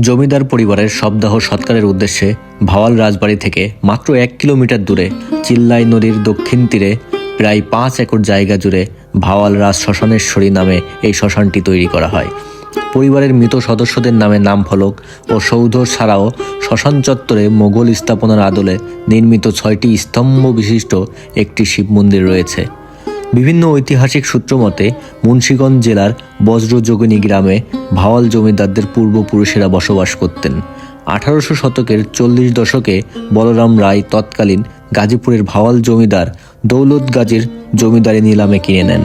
জমিদার পরিবারের শবদাহ সৎকারের উদ্দেশ্যে ভাওয়াল রাজবাড়ি থেকে মাত্র এক কিলোমিটার দূরে চিল্লাই নদীর দক্ষিণ তীরে প্রায় পাঁচ একর জায়গা জুড়ে ভাওয়াল রাজ শ্মশানেশ্বরী নামে এই শ্মশানটি তৈরি করা হয়। পরিবারের মৃত সদস্যদের নামে নাম ফলক ও সৌধ ছাড়াও শ্মশান চত্বরে মোগল স্থাপনার আদলে নির্মিত ছয়টি স্তম্ভ বিশিষ্ট একটি শিব মন্দির রয়েছে। বিভিন্ন ঐতিহাসিক সূত্র মতে, মুন্সীগঞ্জ জেলার বজ্রযোগিনী গ্রামে ভাওয়াল জমিদারদের পূর্বপুরুষেরা বসবাস করতেন। আঠারোশো শতকের চল্লিশ দশকে বলরাম রায় তৎকালীন গাজীপুরের ভাওয়াল জমিদার দৌলত গাজীর জমিদারি নিলামে কিনে নেন।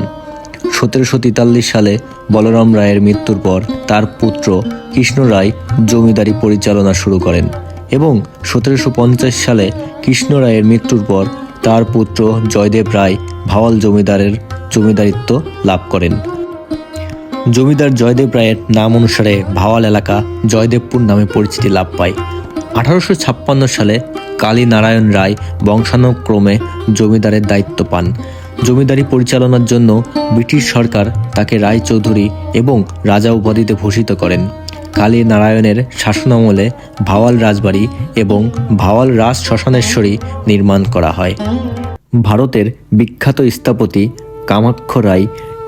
সতেরোশো তেতাল্লিশ সালে বলরাম রায়ের মৃত্যুর পর তার পুত্র কৃষ্ণ রায় জমিদারি পরিচালনা শুরু করেন এবং সতেরোশো পঞ্চাশ সালে কৃষ্ণ রায়ের মৃত্যুর পর তার পুত্র জয়দেব রায় ভাওয়াল জমিদারের জমিদারিত্ব লাভ করেন। জমিদার জয়দেব রায়ের নাম অনুসারে ভাওয়াল এলাকা জয়দেবপুর নামে পরিচিতি লাভ পায়। আঠারোশো ছাপ্পান্ন সালে কালী নারায়ণ রায় বংশানুক্রমে জমিদারের দায়িত্ব পান। জমিদারি পরিচালনার জন্য ব্রিটিশ সরকার তাকে রায় চৌধুরী এবং রাজা উপাধিতে ভূষিত করেন। কালী নারায়ণের শাসনামলে ভাওয়াল রাজবাড়ি এবং ভাওয়াল রাজ শ্মশানেশ্বরী নির্মাণ করা হয়। ভারতের বিখ্যাত স্থপতি কামাক্ষ রায়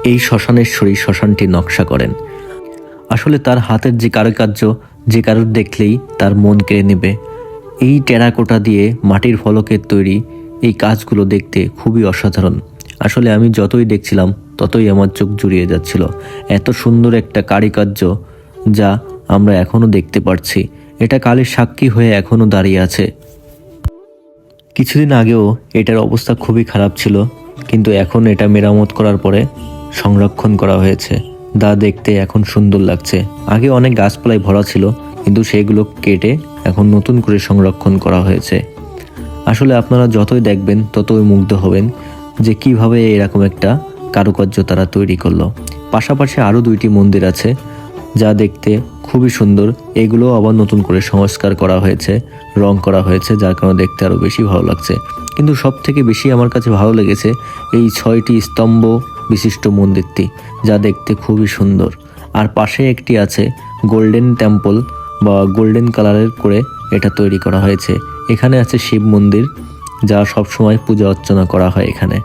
এই শ্মশানেশ্বরী শ্মশানটি নকশা করেন। আসলে তার হাতের যে কারুকার্য, যে কারুর দেখলেই তার মন কেড়ে নেবে। এই টেরাকোটা দিয়ে মাটির ফলকের তৈরি এই কাজগুলো দেখতে খুবই অসাধারণ। আসলে আমি যতই দেখছিলাম, ততই আমার চোখ জুড়িয়ে যাচ্ছিল। এত সুন্দর একটা কারিকার্য যা আমরা এখনও দেখতে পারছি। এটা কালের সাক্ষী হয়ে এখনও দাঁড়িয়ে আছে। কিছুদিন আগেও এটার অবস্থা খুবই খারাপ ছিল, কিন্তু এখন এটা মেরামত করার পরে সংরক্ষণ করা হয়েছে। দা দেখতে এখন সুন্দর লাগছে। আগে অনেক গাছপালায় ভরা ছিল, কিন্তু সেগুলো কেটে এখন নতুন করে সংরক্ষণ করা হয়েছে। আসলে আপনারা যতই দেখবেন, ততই মুগ্ধ হবেন যে কীভাবে এরকম একটা কারুকার্য তারা তৈরি করল। পাশাপাশি আরও দুইটি মন্দির আছে, যা দেখতে খুবই সুন্দর। এগুলো আবার নতুন করে সংস্কার করা হয়েছে, রং করা হয়েছে, যার কারণে দেখতে আরও বেশি ভালো লাগছে। কিন্তু সব থেকে বেশি আমার কাছে ভালো লেগেছে এই ছয়টি স্তম্ভ বিশিষ্ট মন্দিরটি, যা দেখতে খুবই সুন্দর। আর পাশে একটি আছে গোল্ডেন টেম্পল বা গোল্ডেন কালারের করে এটা তৈরি করা হয়েছে। এখানে আছে শিব মন্দির, যা সবসময় পূজা অর্চনা করা হয় এখানে।